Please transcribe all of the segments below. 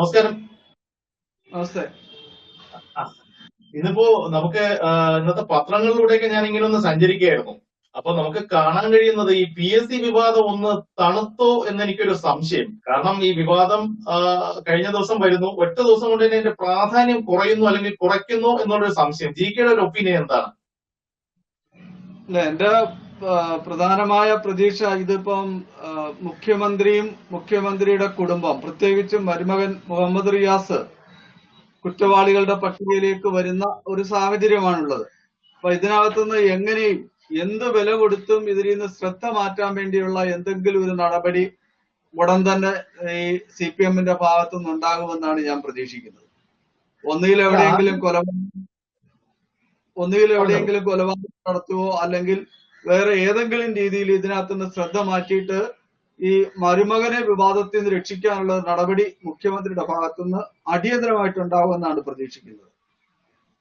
നമസ്കാരം. നമസ്കാരം ഇന്നിപ്പോ നമുക്ക് ഇന്നത്തെ പത്രങ്ങളിലൂടെയൊക്കെ ഞാൻ ഇങ്ങനെ ഒന്ന് സഞ്ചരിക്കുകയായിരുന്നു. അപ്പൊ നമുക്ക് കാണാൻ കഴിയുന്നത് ഈ പി എസ് സി വിവാദം ഒന്ന് തണുത്തോ എന്ന് എനിക്കൊരു സംശയം. കാരണം ഈ വിവാദം കഴിഞ്ഞ ദിവസം വരുന്നു. ഒറ്റ ദിവസം കൊണ്ട് തന്നെ ഇതിന്റെ പ്രാധാന്യം കുറയുന്നു അല്ലെങ്കിൽ കുറയ്ക്കുന്നു എന്നുള്ളൊരു സംശയം. ജി കെയുടെ ഒരു ഒപ്പീനിയൻ എന്താണ്? എന്റെ പ്രധാനമായ പ്രതീക്ഷ ഇതിപ്പം മുഖ്യമന്ത്രിയും മുഖ്യമന്ത്രിയുടെ കുടുംബം പ്രത്യേകിച്ചും മരുമകൻ മുഹമ്മദ് റിയാസ് കുറ്റവാളികളുടെ പട്ടികയിലേക്ക് വരുന്ന ഒരു സാഹചര്യമാണുള്ളത്. അപ്പൊ ഇതിനകത്തുനിന്ന് എങ്ങനെയും എന്ത് വില കൊടുത്തും ഇതിൽ നിന്ന് ശ്രദ്ധ മാറ്റാൻ വേണ്ടിയുള്ള എന്തെങ്കിലും ഒരു നടപടി ഉടൻ തന്നെ ഈ സി പി എമ്മിന്റെ ഭാഗത്തു നിന്നുണ്ടാകുമെന്നാണ് ഞാൻ പ്രതീക്ഷിക്കുന്നത്. ഒന്നുകിൽ എവിടെയെങ്കിലും കൊലപാതകം ഒന്നുകിൽ എവിടെയെങ്കിലും കൊലപാതകം നടത്തുവോ അല്ലെങ്കിൽ വേറെ ഏതെങ്കിലും രീതിയിൽ ഇതിനകത്ത് നിന്ന് ശ്രദ്ധ മാറ്റിയിട്ട് ഈ മരുമകനെ വിവാദത്തിൽ നിന്ന് രക്ഷിക്കാനുള്ള നടപടി മുഖ്യമന്ത്രിയുടെ ഭാഗത്തുനിന്ന് അടിയന്തരമായിട്ട് ഉണ്ടാവുമെന്നാണ് പ്രതീക്ഷിക്കുന്നത്.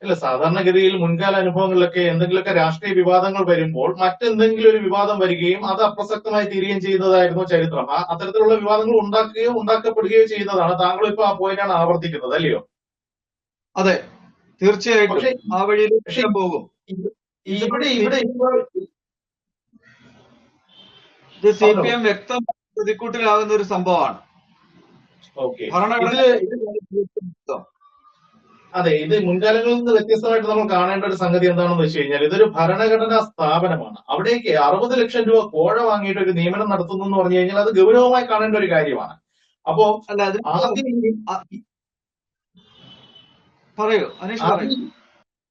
അല്ല സാധാരണഗതിയിൽ മുൻകാല അനുഭവങ്ങളിലൊക്കെ എന്തെങ്കിലുമൊക്കെ രാഷ്ട്രീയ വിവാദങ്ങൾ വരുമ്പോൾ മറ്റെന്തെങ്കിലും ഒരു വിവാദം വരികയും അത് അപ്രസക്തമായി തീരുകയും ചെയ്യുന്നതായിരുന്നു ചരിത്രം. ആ അത്തരത്തിലുള്ള വിവാദങ്ങൾ ഉണ്ടാക്കുകയോ ഉണ്ടാക്കപ്പെടുകയോ ചെയ്യുന്നതാണ് താങ്കൾ ഇപ്പൊ ആ പോയിന്റാണ് ആവർത്തിക്കുന്നത് അല്ലയോ? അതെ തീർച്ചയായിട്ടും ആ വഴിയിൽ പോകും. ഇവിടെ ഇവിടെ ഇത് സി പി എം വ്യക്തമായി പ്രതിക്കൂട്ടിലാകുന്ന ഒരു സംഭവമാണ്. അതെ ഇത് മുൻകാലങ്ങളിൽ നിന്ന് വ്യത്യസ്തമായിട്ട് നമ്മൾ കാണേണ്ട ഒരു സംഗതി എന്താണെന്ന് വെച്ച് കഴിഞ്ഞാൽ ഇതൊരു ഭരണഘടനാ സ്ഥാപനമാണ്. അവിടേക്ക് അറുപത് ലക്ഷം രൂപ കോഴ വാങ്ങിയിട്ട് ഒരു നിയമനം നടത്തുന്നു എന്ന് പറഞ്ഞു കഴിഞ്ഞാൽ അത് ഗൗരവമായി കാണേണ്ട ഒരു കാര്യമാണ്. അപ്പോ പറയൂ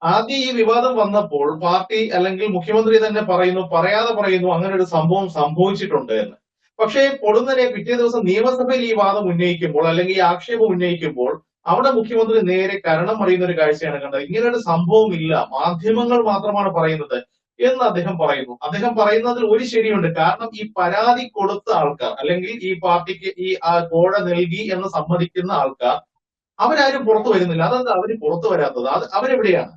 ആദ്യം ഈ വിവാദം വന്നപ്പോൾ പാർട്ടി അല്ലെങ്കിൽ മുഖ്യമന്ത്രി തന്നെ പറയുന്നു പറയാതെ പറയുന്നു അങ്ങനെ ഒരു സംഭവം സംഭവിച്ചിട്ടുണ്ട് എന്ന്. പക്ഷേ പൊടുന്നനെ പിറ്റേ ദിവസം നിയമസഭയിൽ ഈ വാദം ഉന്നയിക്കുമ്പോൾ അല്ലെങ്കിൽ ഈ ആക്ഷേപം ഉന്നയിക്കുമ്പോൾ അവിടെ മുഖ്യമന്ത്രി നേരെ കരണം അറിയുന്ന ഒരു കാഴ്ചയാണ് കണ്ടത്. ഇങ്ങനെ ഒരു സംഭവം ഇല്ല മാധ്യമങ്ങൾ മാത്രമാണ് പറയുന്നത് എന്ന് അദ്ദേഹം പറയുന്നു. അദ്ദേഹം പറയുന്നതിൽ ഒരു ശരിയുണ്ട്. കാരണം ഈ പരാതി കൊടുത്ത ആൾക്കാർ അല്ലെങ്കിൽ ഈ പാർട്ടിക്ക് ഈ കോഴ നൽകി എന്ന് സമ്മതിക്കുന്ന ആൾക്കാർ അവരാരും പുറത്തു വരുന്നില്ല. അതെന്താ അവർ പുറത്തു വരാത്തത്? അത് അവരെവിടെയാണ്?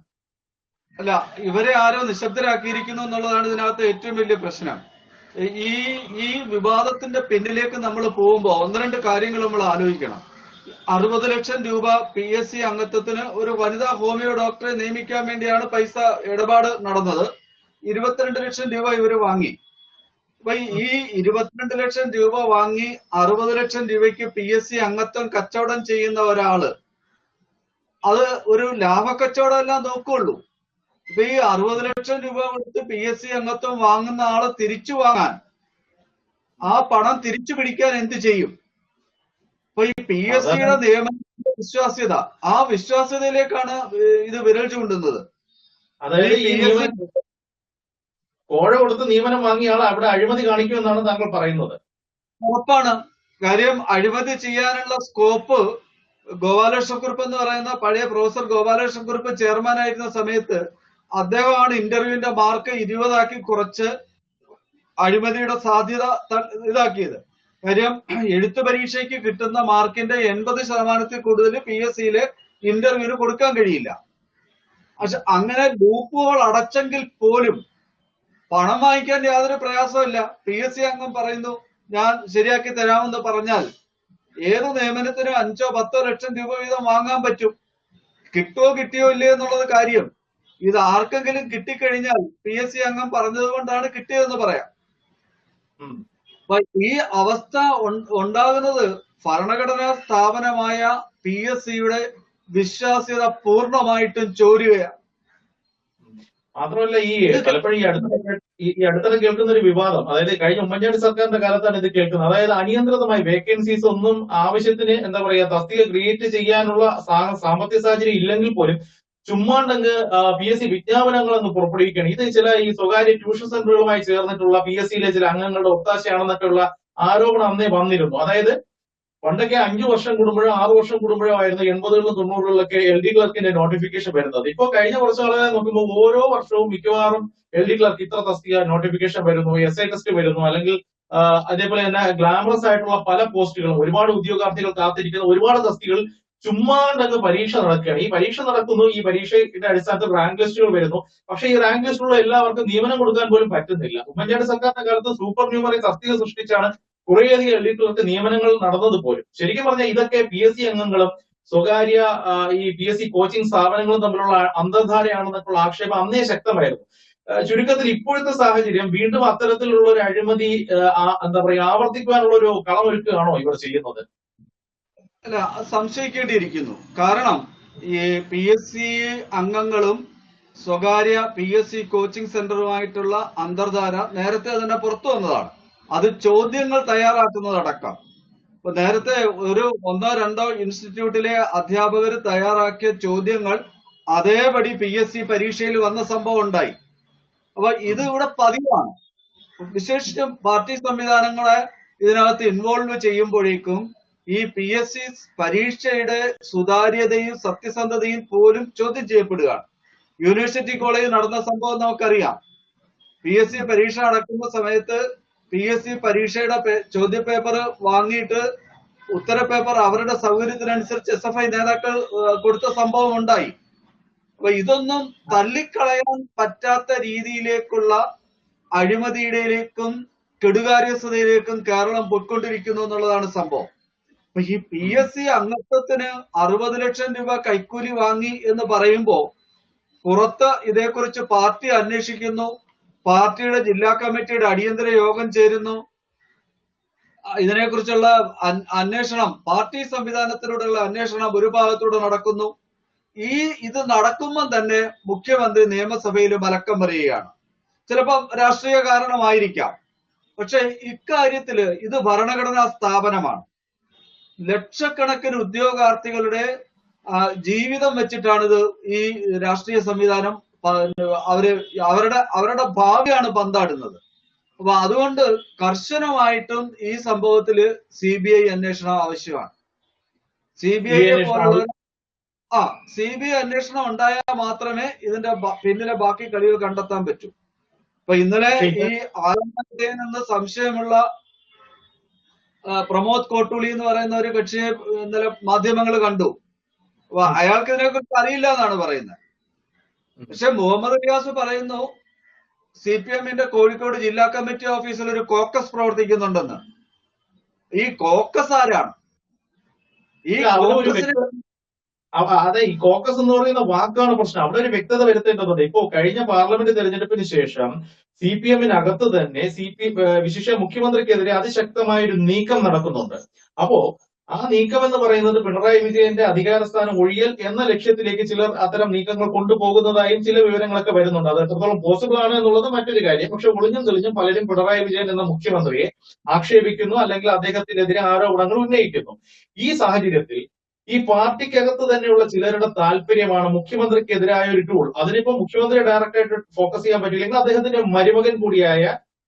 അല്ല ഇവരെ ആരോ നിശബ്ദരാക്കിയിരിക്കുന്നു എന്നുള്ളതാണ് ഇതിനകത്ത് ഏറ്റവും വലിയ പ്രശ്നം. ഈ ഈ വിവാദത്തിന്റെ പിന്നിലേക്ക് നമ്മൾ പോകുമ്പോൾ ഒന്ന് രണ്ട് കാര്യങ്ങൾ നമ്മൾ ആലോചിക്കണം. അറുപത് ലക്ഷം രൂപ പി എസ് സി അംഗത്വത്തിന് ഒരു വനിതാ ഹോമിയോ ഡോക്ടറെ നിയമിക്കാൻ വേണ്ടിയാണ് പൈസ ഇടപാട് നടന്നത്. ഇരുപത്തിരണ്ട് ലക്ഷം രൂപ ഇവർ വാങ്ങി. അപ്പൊ ഈ ഇരുപത്തിരണ്ട് ലക്ഷം രൂപ വാങ്ങി അറുപത് ലക്ഷം രൂപയ്ക്ക് പി എസ് സി അംഗത്വം കച്ചവടം ചെയ്യുന്ന ഒരാൾ അത് ഒരു ലാഭക്കച്ചവടം എല്ലാം നോക്കുള്ളൂ. ഇപ്പൊ ഈ അറുപത് ലക്ഷം രൂപ കൊടുത്ത് പി എസ് സി അംഗത്വം വാങ്ങുന്ന ആളെ തിരിച്ചു വാങ്ങാൻ ആ പണം തിരിച്ചു പിടിക്കാൻ എന്ത് ചെയ്യും? അപ്പൊ ഈ പി എസ് സിയുടെ നിയമത്തിന്റെ വിശ്വാസ്യത. ആ വിശ്വാസ്യതയിലേക്കാണ് ഇത് വിരൽ ചൂണ്ടുന്നത്. അതായത് കോഴ കൊടുത്ത് നിയമനം വാങ്ങിയ ആൾ അവിടെ അഴിമതി കാണിക്കുമെന്നാണ് താങ്കൾ പറയുന്നത്. ഉറപ്പാണ്. കാര്യം അഴിമതി ചെയ്യാനുള്ള സ്കോപ്പ് ഗോപാലകൃഷ്ണക്കുറുപ്പ് എന്ന് പറയുന്ന പഴയ പ്രൊഫസർ ഗോപാലകൃഷ്ണക്കുറുപ്പ് ചെയർമാൻ ആയിരുന്ന സമയത്ത് അദ്ദേഹമാണ് ഇന്റർവ്യൂവിന്റെ മാർക്ക് ഇരുപതാക്കി കുറച്ച് അഴിമതിയുടെ സാധ്യത ഇതാക്കിയത്. കാര്യം എഴുത്ത് പരീക്ഷയ്ക്ക് കിട്ടുന്ന മാർക്കിന്റെ എൺപത് ശതമാനത്തിൽ കൂടുതൽ പി എസ് സിയിൽ ഇന്റർവ്യൂവിന് കൊടുക്കാൻ കഴിയില്ല. പക്ഷെ അങ്ങനെ ഗ്രൂപ്പുകൾ അടച്ചെങ്കിൽ പോലും പണം വാങ്ങിക്കാൻ യാതൊരു പ്രയാസമില്ല പി എസ് സി അംഗം പറയുന്നു ഞാൻ ശരിയാക്കി തരാമെന്ന് പറഞ്ഞാൽ ഏത് നിയമനത്തിനും അഞ്ചോ പത്തോ ലക്ഷം രൂപ വീതം വാങ്ങാൻ പറ്റും. കിട്ടുമോ കിട്ടിയോ ഇല്ലയോ എന്നുള്ളത് കാര്യം ഇത് ആർക്കെങ്കിലും കിട്ടിക്കഴിഞ്ഞാൽ പി എസ് സി അംഗം പറഞ്ഞത് കൊണ്ടാണ് കിട്ടിയതെന്ന് പറയാം. ഈ അവസ്ഥ ഉണ്ടാകുന്നത് ഭരണഘടനാ സ്ഥാപനമായ പി എസ് സിയുടെ വിശ്വാസ്യത പൂർണമായിട്ടും ചോരുകയാണ്. മാത്രമല്ല ഈ പലപ്പോഴും ഈ അടുത്ത ഈ അടുത്തത് അടുത്തിടെ കേൾക്കുന്ന ഒരു വിവാദം. അതായത് കഴിഞ്ഞ ഉമ്മൻചാണ്ടി സർക്കാരിന്റെ കാലത്താണ് ഇത് കേൾക്കുന്നത്. അതായത് അനിയന്ത്രിതമായി വേക്കൻസീസ് ഒന്നും ആവശ്യത്തിന് എന്താ പറയാ തസ്തിക ക്രിയേറ്റ് ചെയ്യാനുള്ള സാമ്പത്തിക സാഹചര്യം ഇല്ലെങ്കിൽ പോലും ചുമ്മാണ്ടങ്ങ് പി എസ് സി വിജ്ഞാപനങ്ങൾ അങ്ങ് പുറപ്പെടുവിക്കുകയാണ്. ഇത് ചില ഈ സ്വകാര്യ ട്യൂഷൻ സെന്ററുകളുമായി ചേർന്നിട്ടുള്ള പി എസ് സിയിലെ ചില അംഗങ്ങളുടെ ഒത്താശയാണെന്നൊക്കെയുള്ള ആരോപണം അന്നേ വന്നിരുന്നു. അതായത് പണ്ടൊക്കെ അഞ്ചു വർഷം കൂടുമ്പോഴോ ആറു വർഷം കൂടുമ്പോഴോ ആയിരുന്നു എൺപതുകളിലും തൊണ്ണൂറുകളിലൊക്കെ എൽ ഡി ക്ലർക്കിന്റെ നോട്ടിഫിക്കേഷൻ വരുന്നത്. ഇപ്പൊ കഴിഞ്ഞ കുറച്ച് കാലമായി നോക്കുമ്പോൾ ഓരോ വർഷവും മിക്കവാറും എൽ ഡി ക്ലർക്ക് ഇത്ര തസ്തിക നോട്ടിഫിക്കേഷൻ വരുന്നു എസ് ഐ ടെസ്റ്റ് വരുന്നു അല്ലെങ്കിൽ അതേപോലെ തന്നെ ഗ്ലാമറസ് ആയിട്ടുള്ള പല പോസ്റ്റുകളും ഒരുപാട് ഉദ്യോഗാർത്ഥികൾ കാത്തിരിക്കുന്ന ഒരുപാട് തസ്തികൾ ചുമ്മാണ്ടങ്ങ് പരീക്ഷ നടക്കുകയാണ്. ഈ പരീക്ഷ നടക്കുന്നു ഈ പരീക്ഷയുടെ അടിസ്ഥാനത്തിൽ റാങ്ക് ലിസ്റ്റുകൾ വരുന്നു. പക്ഷെ ഈ റാങ്ക് ലിസ്റ്റിലുള്ള എല്ലാവർക്കും നിയമനം കൊടുക്കാൻ പോലും പറ്റുന്നില്ല. ഉമ്മൻചാണ്ടി സർക്കാരിന്റെ കാലത്ത് സൂപ്പർ ന്യൂമറി തസ്തിക സൃഷ്ടിച്ചാണ് കുറേയധികം എലിറ്റ് നിയമനങ്ങൾ നടന്നത് പോലും. ശരിക്കും പറഞ്ഞാൽ ഇതൊക്കെ പി എസ് സി അംഗങ്ങളും സ്വകാര്യ ഈ പി എസ് സി കോച്ചിങ് സ്ഥാപനങ്ങളും തമ്മിലുള്ള അന്തർധാരയാണെന്നൊക്കെയുള്ള ആക്ഷേപം അന്നേ ശക്തമായിരുന്നു. ചുരുക്കത്തിൽ ഇപ്പോഴത്തെ സാഹചര്യം വീണ്ടും അത്തരത്തിലുള്ള ഒരു അഴിമതി എന്താ പറയുക ആവർത്തിക്കുവാനുള്ള ഒരു കളമൊരുക്കുകയാണോ ഇവർ ചെയ്യുന്നത്? അല്ല സംശയിക്കേണ്ടിയിരിക്കുന്നു. കാരണം ഈ പി എസ് സി അംഗങ്ങളും സ്വകാര്യ പി എസ് സി കോച്ചിങ് സെന്ററുമായിട്ടുള്ള അന്തർധാര നേരത്തെ തന്നെ പുറത്തു വന്നതാണ്. അത് ചോദ്യങ്ങൾ തയ്യാറാക്കുന്നതടക്കം. ഇപ്പൊ നേരത്തെ ഒരു ഒന്നോ രണ്ടോ ഇൻസ്റ്റിറ്റ്യൂട്ടിലെ അധ്യാപകർ തയ്യാറാക്കിയ ചോദ്യങ്ങൾ അതേപടി പി എസ് സി പരീക്ഷയിൽ വന്ന സംഭവം ഉണ്ടായി. അപ്പൊ ഇത് ഇവിടെ പതിവാണ്. വിശേഷിച്ചും പാർട്ടി സംവിധാനങ്ങളെ ഇതിനകത്ത് ഇൻവോൾവ് ചെയ്യുമ്പോഴേക്കും ഈ പി എസ് സി പരീക്ഷയുടെ സുതാര്യതയും സത്യസന്ധതയും പോലും ചോദ്യം ചെയ്യപ്പെടുകയാണ്. യൂണിവേഴ്സിറ്റി കോളേജിൽ നടന്ന സംഭവം നമുക്കറിയാം. പി എസ് സി പരീക്ഷ നടക്കുന്ന സമയത്ത് പി എസ് സി പരീക്ഷയുടെ ചോദ്യപേപ്പർ വാങ്ങിയിട്ട് ഉത്തര പേപ്പർ അവരുടെ സൗകര്യത്തിനനുസരിച്ച് എസ് എഫ് ഐ നേതാക്കൾ കൊടുത്ത സംഭവം ഉണ്ടായി. അപ്പൊ ഇതൊന്നും തള്ളിക്കളയാൻ പറ്റാത്ത രീതിയിലേക്കുള്ള അഴിമതിയിലേക്കും കെടുകാര്യസ്ഥതയിലേക്കും കേരളം പൊയ്ക്കൊണ്ടിരിക്കുന്നു എന്നുള്ളതാണ് സംഭവം. ഈ പി എസ് സി അംഗത്വത്തിന് അറുപത് ലക്ഷം രൂപ കൈക്കൂലി വാങ്ങി എന്ന് പറയുമ്പോ പുറത്ത് ഇതേക്കുറിച്ച് പാർട്ടി അന്വേഷിക്കുന്നു പാർട്ടിയുടെ ജില്ലാ കമ്മിറ്റിയുടെ അടിയന്തര യോഗം ചേരുന്നു. ഇതിനെക്കുറിച്ചുള്ള അന്വേഷണം പാർട്ടി സംവിധാനത്തിലൂടെയുള്ള അന്വേഷണം ഒരു ഭാഗത്തൂടെ നടക്കുന്നു. ഈ ഇത് നടക്കുമ്പോൾ തന്നെ മുഖ്യമന്ത്രി നിയമസഭയിൽ മലക്കം പറയുകയാണ് ചിലപ്പം രാഷ്ട്രീയ കാരണമായിരിക്കാം. പക്ഷെ ഇക്കാര്യത്തിൽ ഇത് ഭരണഘടനാ സ്ഥാപനമാണ്. ലക്ഷക്കണക്കിന് ഉദ്യോഗാർത്ഥികളുടെ ജീവിതം വെച്ചിട്ടാണ് ഇത് ഈ രാഷ്ട്രീയ സംവിധാനം അവർ അവരുടെ അവരുടെ ഭാവിയാണ് പന്താടുന്നത്. അപ്പൊ അതുകൊണ്ട് കർശനമായിട്ടും ഈ സംഭവത്തിൽ സി ബി ഐ അന്വേഷണം ആവശ്യമാണ്. സി ബി ഐ ആ സി ബി ഐ അന്വേഷണം ഉണ്ടായാൽ മാത്രമേ ഇതിന്റെ പിന്നിലെ ബാക്കി കളികൾ കണ്ടെത്താൻ പറ്റൂ. അപ്പൊ ഇന്നലെ ഈ ആലമ്പുഴയിൽ നിന്ന് സംശയമുള്ള പ്രമോദ് കോട്ടൂളി എന്ന് പറയുന്ന ഒരു കക്ഷിയെ ഇന്നലെ മാധ്യമങ്ങൾ കണ്ടു. അപ്പൊ അയാൾക്ക് ഇതിനെക്കുറിച്ച് അറിയില്ല എന്നാണ് പറയുന്നത്. പക്ഷെ മുഹമ്മദ് റിയാസ് പറയുന്നു സി പി എമ്മിന്റെ കോഴിക്കോട് ജില്ലാ കമ്മിറ്റി ഓഫീസിൽ ഒരു കോക്കസ് പ്രവർത്തിക്കുന്നുണ്ടെന്ന്. ഈ കോക്കസ് ആരാണ്? ഈ കോക്കസിന് അതെ ഈ കോക്കസ് എന്ന് പറയുന്ന വാക്കാണ് പ്രശ്നം. അവിടെ ഒരു വ്യക്തത വരുത്തേണ്ടതുണ്ട്. ഇപ്പോ കഴിഞ്ഞ പാർലമെന്റ് തെരഞ്ഞെടുപ്പിന് ശേഷം സി പി എമ്മിനകത്ത് തന്നെ സി പി വിശിഷ്ട മുഖ്യമന്ത്രിക്കെതിരെ അതിശക്തമായ ഒരു നീക്കം നടക്കുന്നുണ്ട്. അപ്പോ ആ നീക്കം എന്ന് പറയുന്നത് പിണറായി വിജയന്റെ അധികാരസ്ഥാനം ഒഴിയൽ എന്ന ലക്ഷ്യത്തിലേക്ക് ചിലർ അത്തരം നീക്കങ്ങൾ കൊണ്ടുപോകുന്നതായും ചില വിവരങ്ങളൊക്കെ വരുന്നുണ്ട്. അത് എത്രത്തോളം പോസിബിൾ ആണ് എന്നുള്ളത് മറ്റൊരു കാര്യം. പക്ഷെ ഒളിഞ്ഞും തെളിഞ്ഞും പലരും പിണറായി വിജയൻ എന്ന മുഖ്യമന്ത്രിയെ ആക്ഷേപിക്കുന്നു അല്ലെങ്കിൽ അദ്ദേഹത്തിനെതിരെ ആരോപണങ്ങൾ ഉന്നയിക്കുന്നു. ഈ സാഹചര്യത്തിൽ ഈ പാർട്ടിക്കകത്ത് തന്നെയുള്ള ചിലരുടെ താല്പര്യമാണ് മുഖ്യമന്ത്രിക്കെതിരായ ഒരു ടൂൾ അതിനിപ്പോ മുഖ്യമന്ത്രി ഡയറക്റ്റായിട്ട് ഫോക്കസ് ചെയ്യാൻ പറ്റില്ലെങ്കിൽ അദ്ദേഹത്തിന്റെ മരുമകൻ കൂടിയായ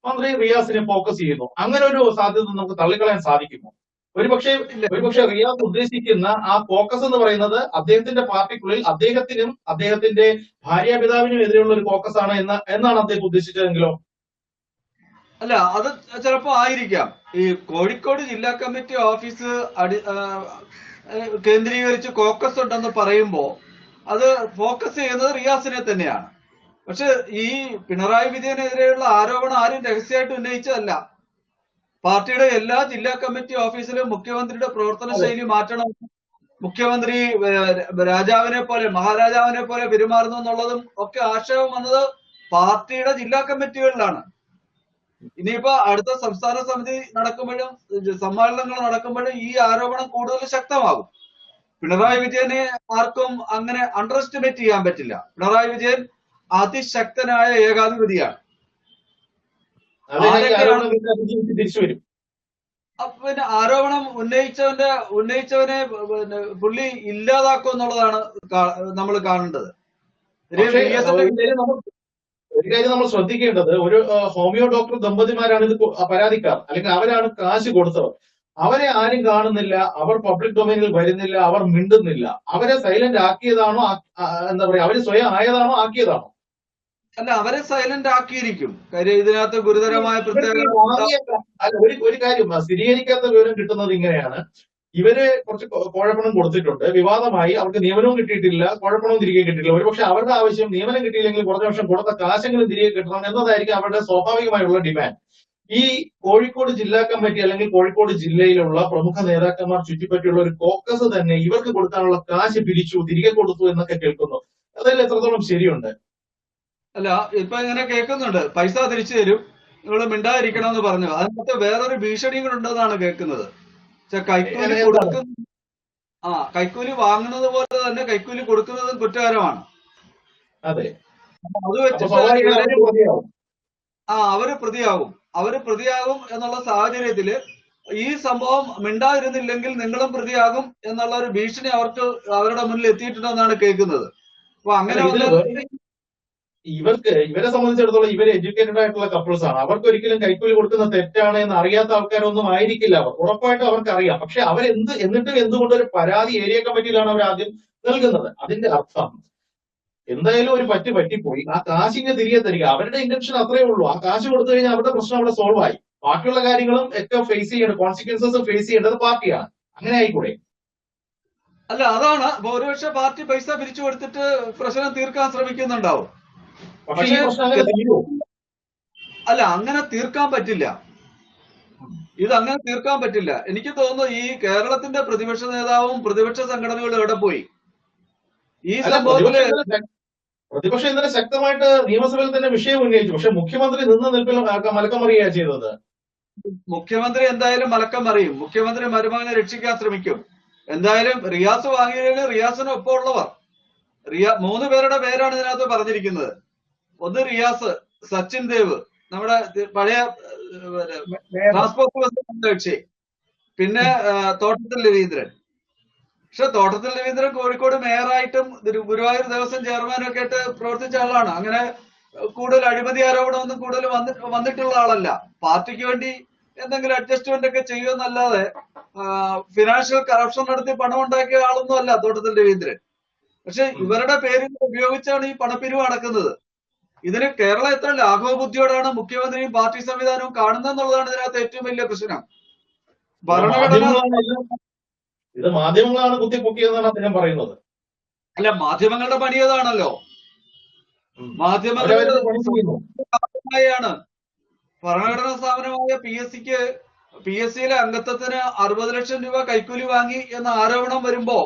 മന്ത്രി റിയാസിനെ ഫോക്കസ് ചെയ്യുന്നു. അങ്ങനെ ഒരു സാധ്യത നമുക്ക് തള്ളിക്കളയാൻ സാധിക്കുമോ? ഒരുപക്ഷെ ഒരുപക്ഷെ റിയാസ് ഉദ്ദേശിക്കുന്ന ആ ഫോക്കസ് എന്ന് പറയുന്നത് അദ്ദേഹത്തിന്റെ പാർട്ടിക്കുള്ളിൽ അദ്ദേഹത്തിനും അദ്ദേഹത്തിന്റെ ഭാര്യാപിതാവിനും എതിരെയുള്ള ഒരു ഫോക്കസ് ആണ് എന്ന എന്നാണ് അദ്ദേഹം ഉദ്ദേശിച്ചതെങ്കിലോ? അല്ല അത് ചിലപ്പോ ആയിരിക്കാം. ഈ കോഴിക്കോട് ജില്ലാ കമ്മിറ്റി ഓഫീസ് അടി കേന്ദ്രീകരിച്ച് കോക്കസ് ഉണ്ടെന്ന് പറയുമ്പോൾ അത് ഫോക്കസ് ചെയ്യുന്നത് റിയാസിനെ തന്നെയാണ്. പക്ഷെ ഈ പിണറായി വിജയനെതിരെയുള്ള ആരോപണം ആരും രഹസ്യമായിട്ട് ഉന്നയിച്ചതല്ല. പാർട്ടിയുടെ എല്ലാ ജില്ലാ കമ്മിറ്റി ഓഫീസിലും മുഖ്യമന്ത്രിയുടെ പ്രവർത്തന ശൈലി മാറ്റണം. മുഖ്യമന്ത്രി രാജാവിനെ പോലെ മഹാരാജാവിനെ പോലെ പെരുമാറുന്നു എന്നുള്ളതും ഒക്കെ ആക്ഷേപം വന്നത് പാർട്ടിയുടെ ജില്ലാ കമ്മിറ്റികളിലാണ്. ഇനിയിപ്പോ അടുത്ത സംസ്ഥാന സമിതി നടക്കുമ്പോഴും സമ്മേളനങ്ങൾ നടക്കുമ്പോഴും ഈ ആരോപണം കൂടുതൽ ശക്തമാകും. പിണറായി വിജയനെ ആർക്കും അങ്ങനെ അണ്ടർ എസ്റ്റിമേറ്റ് ചെയ്യാൻ പറ്റില്ല. പിണറായി വിജയൻ അതിശക്തനായ ഏകാധിപതിയാണ്. പിന്നെ ആരോപണം ഉന്നയിച്ചവന്റെ ഉന്നയിച്ചവനെ പിന്നെ പുള്ളി ഇല്ലാതാക്കും എന്നുള്ളതാണ് നമ്മൾ കാണേണ്ടത്. ഒരു കാര്യം നമ്മൾ ശ്രദ്ധിക്കേണ്ടത് ഒരു ഹോമിയോ ഡോക്ടർ ദമ്പതിമാരാണ് ഇത് പരാതിക്കാർ. അല്ലെങ്കിൽ അവരാണ് കാശ് കൊടുത്തവർ. അവരെ ആരും കാണുന്നില്ല അവർ പബ്ലിക് ഡൊമൈനിൽ വരുന്നില്ല അവർ മിണ്ടുന്നില്ല. അവരെ സൈലന്റ് ആക്കിയതാണോ എന്താ പറയാ അവർ സ്വയം ആയതാണോ ആക്കിയതാണോ? അല്ല അവരെ സൈലന്റ് ആക്കിയിരിക്കും. കാര്യം ഇതിനകത്ത് ഗുരുതരമായ പ്രത്യേക ഒരു കാര്യം സ്ഥിരീകരിക്കാത്ത വിവരം കിട്ടുന്നത് ഇങ്ങനെയാണ്. ഇവർ കുറച്ച് കോഴപ്പണം കൊടുത്തിട്ടുണ്ട്. വിവാദമായി അവർക്ക് നിയമനവും കിട്ടിയിട്ടില്ല കോഴപ്പണവും തിരികെ കിട്ടിയിട്ടില്ല. ഒരുപക്ഷെ അവരുടെ ആവശ്യം നിയമനം കിട്ടിയില്ലെങ്കിൽ കുറഞ്ഞ വർഷം കൊടുത്ത കാശെങ്കിലും തിരികെ കിട്ടണം എന്നതായിരിക്കും അവരുടെ സ്വാഭാവികമായുള്ള ഡിമാൻഡ്. ഈ കോഴിക്കോട് ജില്ലാ കമ്മിറ്റി അല്ലെങ്കിൽ കോഴിക്കോട് ജില്ലയിലുള്ള പ്രമുഖ നേതാക്കന്മാർ ചുറ്റിപ്പറ്റിയുള്ള ഒരു കോക്കസ് തന്നെ ഇവർക്ക് കൊടുക്കാനുള്ള കാശ് പിരിച്ചു തിരികെ കൊടുത്തു എന്നൊക്കെ കേൾക്കുന്നു. അതിൽ എത്രത്തോളം ശരിയുണ്ട്? അല്ല ഇപ്പൊ ഇങ്ങനെ കേൾക്കുന്നുണ്ട്. പൈസ തിരിച്ചു തരും. നിങ്ങൾ മിണ്ടാതിരിക്കണം എന്ന് പറഞ്ഞു. അതിനകത്ത് വേറൊരു ഭീഷണി കൂടെ ഉണ്ടെന്നാണ് കേൾക്കുന്നത്. കൈക്കൂലി കൊടുക്കുന്ന ആ കൈക്കൂലി വാങ്ങുന്നത് പോലെ തന്നെ കൈക്കൂലി കൊടുക്കുന്നതും കുറ്റകരമാണ് അതെ. അത് വെച്ച് വെച്ചിട്ട്. ആ അവർ പ്രതിയാകും അവർ പ്രതിയാകും എന്നുള്ള സാഹചര്യത്തിൽ ഈ സംഭവം മിണ്ടാതിരുന്നില്ലെങ്കിൽ നിങ്ങളും പ്രതിയാകും എന്നുള്ള ഒരു ഭീഷണി അവർക്ക് അവരുടെ മുന്നിൽ എത്തിയിട്ടുണ്ടെന്നാണ് കേൾക്കുന്നത്. അപ്പൊ അങ്ങനെ അല്ല, ഇതിൽ വന്നാൽ വേറെ- ഇവർക്ക് ഇവരെ സംബന്ധിച്ചിടത്തോളം ഇവർ എഡ്യൂക്കേറ്റഡ് ആയിട്ടുള്ള കപ്പിൾസ് ആണ്. അവർക്ക് ഒരിക്കലും കൈക്കൂലി കൊടുക്കുന്ന തെറ്റാണ് എന്ന് അറിയാത്ത ആൾക്കാരൊന്നും ആയിരിക്കില്ല അവർ. ഉറപ്പായിട്ടും അവർക്ക് അറിയാം പക്ഷെ അവരെന്ത് എന്നിട്ടും എന്തുകൊണ്ട് ഒരു പരാതി ഏരിയ കമ്മിറ്റിയിലാണ് അവർ ആദ്യം നൽകുന്നത്. അതിന്റെ അർത്ഥം എന്തായാലും ഒരു പറ്റ് പറ്റിപ്പോയി. ആ കാശ് ഇങ്ങനെ തിരികെ തരിക അവരുടെ ഇന്റൻഷൻ അത്രേ ഉള്ളൂ. ആ കാശ് കൊടുത്തു കഴിഞ്ഞാൽ അവരുടെ പ്രശ്നം അവിടെ സോൾവ് ആയി. ബാക്കിയുള്ള കാര്യങ്ങളും ഒക്കെ ഫേസ് ചെയ്യേണ്ട കോൺസിക്വൻസസ് ഫേസ് ചെയ്യേണ്ടത് പാർട്ടിയാണ്. അങ്ങനെ ആയിക്കൂടെ? അല്ല അതാണ്. ഭൗരപക്ഷ പാർട്ടി പൈസ പിരിച്ചു കൊടുത്തിട്ട് പ്രശ്നം തീർക്കാൻ ശ്രമിക്കുന്നുണ്ടാവും. പക്ഷെ അല്ല അങ്ങനെ തീർക്കാൻ പറ്റില്ല. ഇത് അങ്ങനെ തീർക്കാൻ പറ്റില്ല. എനിക്ക് തോന്നുന്നു ഈ കേരളത്തിന്റെ പ്രതിപക്ഷ നേതാവും പ്രതിപക്ഷ സംഘടനകളും എവിടെ പോയി? ഈ സംഭവത്തിൽ പ്രതിപക്ഷം ഇന്നലെ ശക്തമായിട്ട് നിയമസഭയിൽ തന്നെ വിഷയം ഉന്നയിച്ചു. പക്ഷെ മുഖ്യമന്ത്രി നിന്ന് നിൽപ്പിൽ മലക്കം അറിയുക ചെയ്തത്. മുഖ്യമന്ത്രി എന്തായാലും മലക്കം അറിയും മുഖ്യമന്ത്രി മരുമകനെ രക്ഷിക്കാൻ ശ്രമിക്കും. എന്തായാലും റിയാസ് വാങ്ങിയതിൽ റിയാസിന് ഒപ്പമുള്ളവർ റിയാ മൂന്ന് പേരുടെ പേരാണ് ഇതിനകത്ത് പറഞ്ഞിരിക്കുന്നത്. ഒന്ന് റിയാസ് സച്ചിൻ ദേവ് നമ്മുടെ പഴയ കക്ഷി പിന്നെ തോട്ടത്തിൽ രവീന്ദ്രൻ. പക്ഷെ തോട്ടത്തിൽ രവീന്ദ്രൻ കോഴിക്കോട് മേയറായിട്ടും ഗുരു- ഗുരുവായൂർ ദേവസ്വം ചെയർമാനും ഒക്കെ ആയിട്ട് പ്രവർത്തിച്ച ആളാണ്. അങ്ങനെ കൂടുതൽ അഴിമതി ആരോപണമൊന്നും കൂടുതൽ വന്നിട്ടുള്ള ആളല്ല. പാർട്ടിക്ക് വേണ്ടി എന്തെങ്കിലും അഡ്ജസ്റ്റ്മെന്റ് ഒക്കെ ചെയ്യുമെന്നല്ലാതെ ഫിനാൻഷ്യൽ കറപ്ഷൻ നടത്തി പണം ഉണ്ടാക്കിയ ആളൊന്നും അല്ല തോട്ടത്തിൽ രവീന്ദ്രൻ. പക്ഷെ ഇവരുടെ പേര് ഉപയോഗിച്ചാണ് ഈ പണപ്പിരിവ് നടക്കുന്നത്. ഇതിന് കേരളം എത്ര ലാഘവ ബുദ്ധിയോടാണ് മുഖ്യമന്ത്രിയും പാർട്ടി സംവിധാനവും കാണുന്നത് എന്നുള്ളതാണ് ഇതിനകത്ത് ഏറ്റവും വലിയ പ്രശ്നം. ഭരണഘടന ഇത് മാധ്യമങ്ങളാണ് കുത്തിപ്പൊക്കിയതെന്നാണ് അദ്ദേഹം പറയുന്നത്. അല്ല മാധ്യമങ്ങളുടെ പണി അതാണല്ലോ. സ്ഥാപനമായാണ്. ഭരണഘടനാ സ്ഥാപനമായ പി എസ് സിക്ക് പി എസ് സിയിലെ അംഗത്വത്തിന് അറുപത് ലക്ഷം രൂപ കൈക്കൂലി വാങ്ങി എന്ന ആരോപണം വരുമ്പോ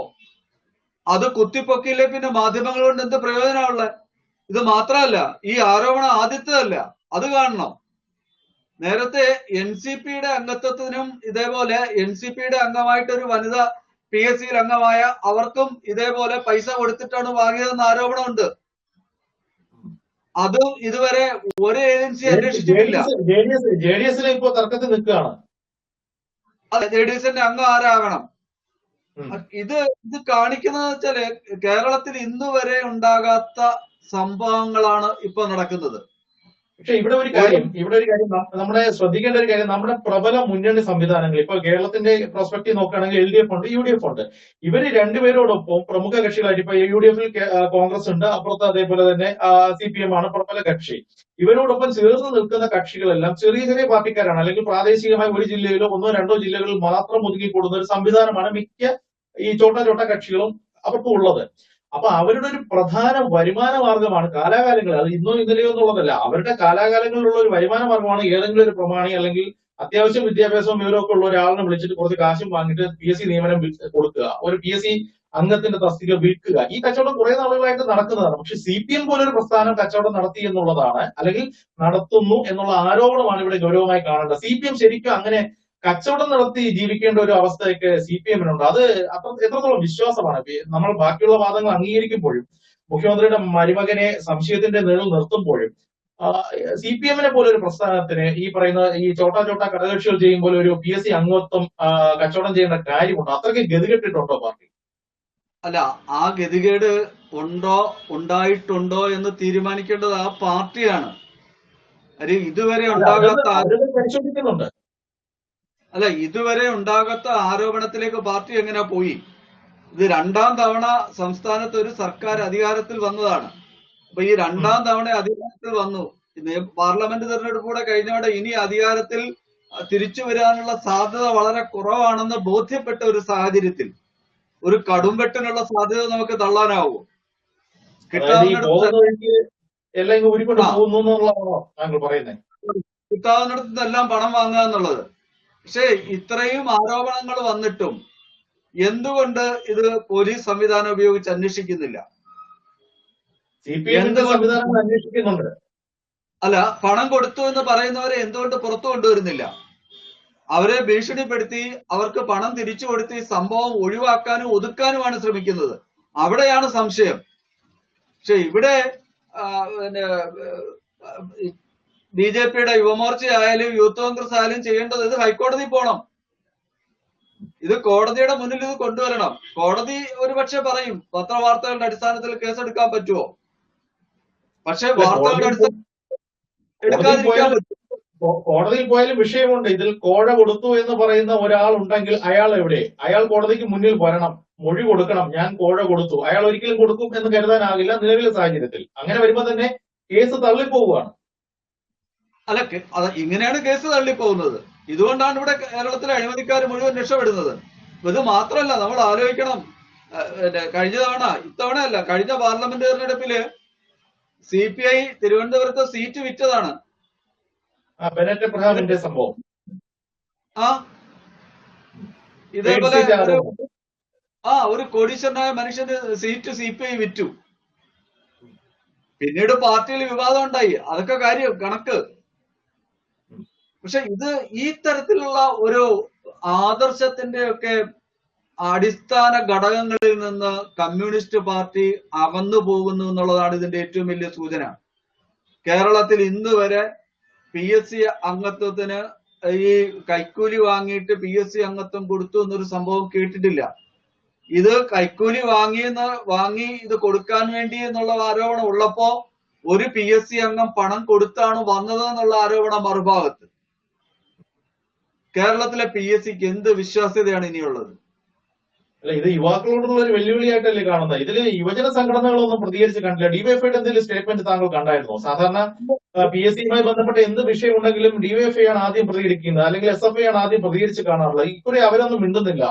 അത് കുത്തിപ്പൊക്കിയില്ലേ? പിന്നെ മാധ്യമങ്ങൾ കൊണ്ട് എന്ത് പ്രയോജനമുള്ളത് ഇത് മാത്രമല്ല ഈ ആരോപണം ആദ്യത്തേതല്ല അത് കാണണം നേരത്തെ എൻ സി പിയുടെ അംഗത്വത്തിനും ഇതേപോലെ എൻ സി പിയുടെ അംഗമായിട്ട് ഒരു വനിത പി എസ് സിയിൽ അംഗമായ അവർക്കും ഇതേപോലെ പൈസ കൊടുത്തിട്ടാണ് വാങ്ങിയതെന്ന് ആരോപണമുണ്ട് അതും ഇതുവരെ ഒരു ഏജൻസി അന്വേഷിച്ചിട്ടില്ല ജെ ഡി എസിലെ ഇപ്പോ തർക്കത്തിൽ നിൽക്കുകയാണ് അതെ ജെ ഡി എസിന്റെ അംഗം ആരാകണം. ഇത് ഇത് കാണിക്കുന്നത് വെച്ചാൽ കേരളത്തിൽ ഇന്ന് വരെ ഉണ്ടാകാത്ത സംഭവങ്ങളാണ് ഇപ്പൊ നടക്കുന്നത്. പക്ഷെ ഇവിടെ ഒരു കാര്യം ഇവിടെ ഒരു കാര്യം നമ്മുടെ ശ്രദ്ധിക്കേണ്ട ഒരു കാര്യം നമ്മുടെ പ്രബല മുന്നണി സംവിധാനങ്ങൾ ഇപ്പൊ കേരളത്തിന്റെ പ്രോസ്പെക്റ്റീവ് നോക്കുകയാണെങ്കിൽ എൽ ഡി എഫ് ഉണ്ട് യു ഡി എഫ് ഉണ്ട്. ഇവർ രണ്ടുപേരോടൊപ്പം പ്രമുഖ കക്ഷികളായിട്ട് ഇപ്പൊ യു ഡി എഫിൽ കോൺഗ്രസ് ഉണ്ട് അപ്പുറത്ത് അതേപോലെ തന്നെ സി പി എം ആണ് പ്രബല കക്ഷി. ഇവരോടൊപ്പം ചേർന്ന് നിൽക്കുന്ന കക്ഷികളെല്ലാം ചെറിയ ചെറിയ പാർട്ടിക്കാരാണ്. അല്ലെങ്കിൽ പ്രാദേശികമായി ഒരു ജില്ലയിലോ ഒന്നോ രണ്ടോ ജില്ലകളിൽ മാത്രം ഒതുങ്ങിക്കൂടുന്ന ഒരു സംവിധാനമാണ് മിക്ക ഈ ചോട്ട ചോട്ട കക്ഷികളും അവർക്കും ഉള്ളത്. അപ്പൊ അവരുടെ ഒരു പ്രധാന വരുമാന മാർഗമാണ് കാലാകാലങ്ങൾ. അത് ഇന്നോ ഇന്നലെയോ എന്നുള്ളതല്ല. അവരുടെ കാലാകാലങ്ങളിലുള്ള ഒരു വരുമാന മാർഗമാണ് ഏതെങ്കിലും ഒരു പ്രമാണി അല്ലെങ്കിൽ അത്യാവശ്യം വിദ്യാഭ്യാസവും വിവരമൊക്കെ ഉള്ള ഒരാളിനെ വിളിച്ചിട്ട് കുറച്ച് കാശും വാങ്ങിയിട്ട് പി എസ് സി നിയമനം കൊടുക്കുക. ഒരു പി എസ് സി അംഗത്തിന്റെ തസ്തിക വിൽക്കുക. ഈ കച്ചവടം കുറെ നാളുകളായിട്ട് നടക്കുന്നതാണ്. പക്ഷെ സി പി എം പോലൊരു പ്രസ്ഥാനം കച്ചവടം നടത്തി എന്നുള്ളതാണ് അല്ലെങ്കിൽ നടത്തുന്നു എന്നുള്ള ആരോപണമാണ് ഇവിടെ ഗൗരവമായി കാണേണ്ടത്. സി പി എം ശരിക്കും അങ്ങനെ കച്ചവടം നടത്തി ജീവിക്കേണ്ട ഒരു അവസ്ഥയൊക്കെ സി പി എമ്മിനുണ്ട് അത് അത്ര എത്രത്തോളം വിശ്വാസമാണ്? നമ്മൾ ബാക്കിയുള്ള വാദങ്ങൾ അംഗീകരിക്കുമ്പോഴും മുഖ്യമന്ത്രിയുടെ മരുമകനെ സംശയത്തിന്റെ നിഴൽ നിർത്തുമ്പോഴും സി പി എമ്മിനെ പോലെ ഒരു പ്രസ്ഥാനത്തിന് ഈ പറയുന്ന ഈ ചോട്ടാ ചോട്ടാ കടകക്ഷികൾ ചെയ്യുമ്പോൾ ഒരു പി എസ് സി അംഗത്വം കച്ചവടം ചെയ്യേണ്ട കാര്യമുണ്ടോ. അത്രയ്ക്ക് ഗതികെട്ടിട്ടുണ്ടോ പാർട്ടി? അല്ല ആ ഗതികേട് ഉണ്ടോ ഉണ്ടായിട്ടുണ്ടോ എന്ന് തീരുമാനിക്കേണ്ടത് ആ പാർട്ടിയാണ്. ഇതുവരെ ഉണ്ടാകാത്ത പരിശോധിക്കുന്നുണ്ട്. അല്ല ഇതുവരെ ഉണ്ടാകാത്ത ആരോപണത്തിലേക്ക് പാർട്ടി എങ്ങനെ പോയി? ഇത് രണ്ടാം തവണ സംസ്ഥാനത്ത് ഒരു സർക്കാർ അധികാരത്തിൽ വന്നതാണ്. അപ്പൊ ഈ രണ്ടാം തവണ അധികാരത്തിൽ വന്നു. പാർലമെന്റ് തെരഞ്ഞെടുപ്പ് കൂടെ കഴിഞ്ഞോടെ ഇനി അധികാരത്തിൽ തിരിച്ചു വരാനുള്ള സാധ്യത വളരെ കുറവാണെന്ന് ബോധ്യപ്പെട്ട ഒരു സാഹചര്യത്തിൽ ഒരു കടുംവെട്ടിനുള്ള സാധ്യത നമുക്ക് തള്ളാനാവോ? കിട്ടാവുന്നിടത്ത് പോകുന്ന എല്ലാം ഇങ്ങ് ഉരുക്കൊണ്ട് ആ. പോകുന്നു എന്നുള്ളതാണോ താങ്കൾ പറയുന്നത് കിട്ടാവുന്നിടത്തു നിന്നെല്ലാം പണം വാങ്ങുക എന്നുള്ളത്. പക്ഷേ ഇത്രയും ആരോപണങ്ങൾ വന്നിട്ടും എന്തുകൊണ്ട് ഇത് പോലീസ് സംവിധാനം ഉപയോഗിച്ച് അന്വേഷിക്കുന്നില്ല? എന്തുകൊണ്ട്? അല്ല പണം കൊടുത്തു എന്ന് പറയുന്നവരെ എന്തുകൊണ്ട് പുറത്തു കൊണ്ടുവരുന്നില്ല? അവരെ ഭീഷണിപ്പെടുത്തി അവർക്ക് പണം തിരിച്ചു കൊടുത്തി സംഭവം ഒഴിവാക്കാനും ഒതുക്കാനുമാണ് ശ്രമിക്കുന്നത്. അവിടെയാണ് സംശയം. പക്ഷെ ഇവിടെ പിന്നെ ബി ജെ പിയുടെ യുവമോർച്ച ആയാലും യൂത്ത് കോൺഗ്രസ് ആയാലും ചെയ്യേണ്ടത് ഇത് ഹൈക്കോടതി പോണം. ഇത് കോടതിയുടെ മുന്നിൽ ഇത് കൊണ്ടുവരണം. കോടതി ഒരുപക്ഷെ പറയും പത്രവാർത്തകളുടെ അടിസ്ഥാനത്തിൽ കേസെടുക്കാൻ പറ്റുമോ പക്ഷെ വാർത്തകളുടെ എടുക്കാതിരിക്കാൻ കോടതിയിൽ പോയാലും വിഷയമുണ്ട്. ഇതിൽ കോഴ കൊടുത്തു എന്ന് പറയുന്ന ഒരാൾ ഉണ്ടെങ്കിൽ അയാൾ എവിടെ? അയാൾ കോടതിക്ക് മുന്നിൽ വരണം. മൊഴി കൊടുക്കണം. ഞാൻ കോഴ കൊടുത്തു. അയാൾ ഒരിക്കലും കൊടുക്കും എന്ന് കരുതാനാകില്ല നിലവിലെ സാഹചര്യത്തിൽ. അങ്ങനെ വരുമ്പോൾ തന്നെ കേസ് തള്ളിപ്പോവുകയാണ്. അല്ല അത് ഇങ്ങനെയാണ് കേസ് തള്ളിപ്പോകുന്നത്. ഇതുകൊണ്ടാണ് ഇവിടെ കേരളത്തിലെ അഴിമതിക്കാർ മുഴുവൻ രക്ഷപ്പെടുന്നത്. ഇത് മാത്രമല്ല നമ്മൾ ആലോചിക്കണം. പിന്നെ കഴിഞ്ഞ തവണ ഇത്തവണയല്ല കഴിഞ്ഞ പാർലമെന്റ് തെരഞ്ഞെടുപ്പിൽ സി പി ഐ തിരുവനന്തപുരത്ത് സീറ്റ് വിറ്റതാണ്. സംഭവം. ആ. ഇതേപോലെ. ആ ഒരു കോടീശ്വരനായ മനുഷ്യന്റെ സീറ്റ് സി പി ഐ വിറ്റു. പിന്നീട് പാർട്ടിയിൽ വിവാദം ഉണ്ടായി. അതൊക്കെ കാര്യം കണക്ക്. പക്ഷെ ഇത് ഈ തരത്തിലുള്ള ഒരു ആദർശത്തിന്റെ ഒക്കെ അടിസ്ഥാന ഘടകങ്ങളിൽ നിന്ന് കമ്മ്യൂണിസ്റ്റ് പാർട്ടി അകന്നു പോകുന്നു എന്നുള്ളതാണ് ഇതിന്റെ ഏറ്റവും വലിയ സൂചന. കേരളത്തിൽ ഇന്ന് വരെ പി എസ് സി അംഗത്വത്തിന് ഈ കൈക്കൂലി വാങ്ങിയിട്ട് പി എസ് സി അംഗത്വം കൊടുത്തു എന്നൊരു സംഭവം കേട്ടിട്ടില്ല. ഇത് കൈക്കൂലി വാങ്ങിയെന്ന് വാങ്ങി ഇത് കൊടുക്കാൻ വേണ്ടി എന്നുള്ള ആരോപണം ഉള്ളപ്പോ ഒരു പി എസ് സി അംഗം പണം കൊടുത്താണ് വന്നത് എന്നുള്ള ആരോപണം മറുഭാഗത്ത്. കേരളത്തിലെ പി എസ് സിക്ക് എന്ത് വിശ്വാസ്യതയാണ് ഇനിയുള്ളത്? അല്ല ഇത് യുവാക്കളോടുള്ള ഒരു വെല്ലുവിളിയായിട്ടല്ലേ കാണുന്നത്? ഇതിൽ യുവജന സംഘടനകളൊന്നും പ്രതികരിച്ച് കണ്ടില്ല. ഡിവൈഎഫ്ഐയുടെ എന്തെങ്കിലും സ്റ്റേറ്റ്മെന്റ് താങ്കൾ കണ്ടായിരുന്നോ? സാധാരണ പി എസ് സിയുമായി ബന്ധപ്പെട്ട എന്ത് വിഷയം ഉണ്ടെങ്കിലും ഡിവൈഎഫ്ഐ ആണ് ആദ്യം പ്രതികരിക്കുന്നത്. അല്ലെങ്കിൽ എസ് എഫ് ഐ ആണ് ആദ്യം പ്രതികരിച്ച് കാണാറുള്ളത്. ഇക്കുറി അവരൊന്നും മിണ്ടുന്നില്ല.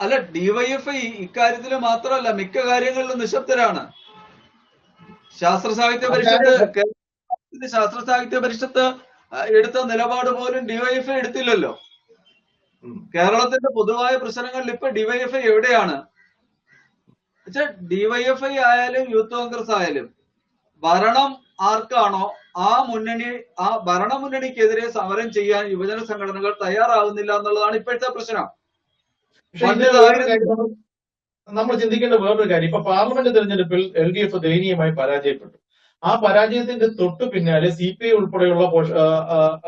അല്ല ഡിവൈഎഫ്ഐ ഇക്കാര്യത്തിൽ മാത്രമല്ല മിക്ക കാര്യങ്ങളിലും നിശബ്ദരാണ്. ശാസ്ത്ര സാഹിത്യ പരിഷത്ത് ശാസ്ത്ര സാഹിത്യ പരിഷത്ത് എടുത്ത നിലപാട് പോലും ഡിവൈഎഫ്ഐ എടുത്തില്ലല്ലോ. കേരളത്തിന്റെ പൊതുവായ പ്രശ്നങ്ങളിൽ ഇപ്പൊ ഡിവൈഎഫ്ഐ എവിടെയാണ്? വെച്ചാൽ ഡിവൈഎഫ്ഐ ആയാലും യൂത്ത് കോൺഗ്രസ് ആയാലും ഭരണം ആർക്കാണോ ആ മുന്നണി ആ ഭരണ മുന്നണിക്കെതിരെ സമരം ചെയ്യാൻ യുവജന സംഘടനകൾ തയ്യാറാവുന്നില്ല എന്നുള്ളതാണ് ഇപ്പോഴത്തെ പ്രശ്നം. നമ്മൾ ചിന്തിക്കേണ്ട വേറൊരു കാര്യം. ഇപ്പൊ പാർലമെന്റ് തെരഞ്ഞെടുപ്പിൽ എൽ ഡി എഫ് ദയനീയമായി പരാജയപ്പെട്ടു. ആ പരാജയത്തിന്റെ തൊട്ടു പിന്നാലെ സി പി ഐ ഉൾപ്പെടെയുള്ള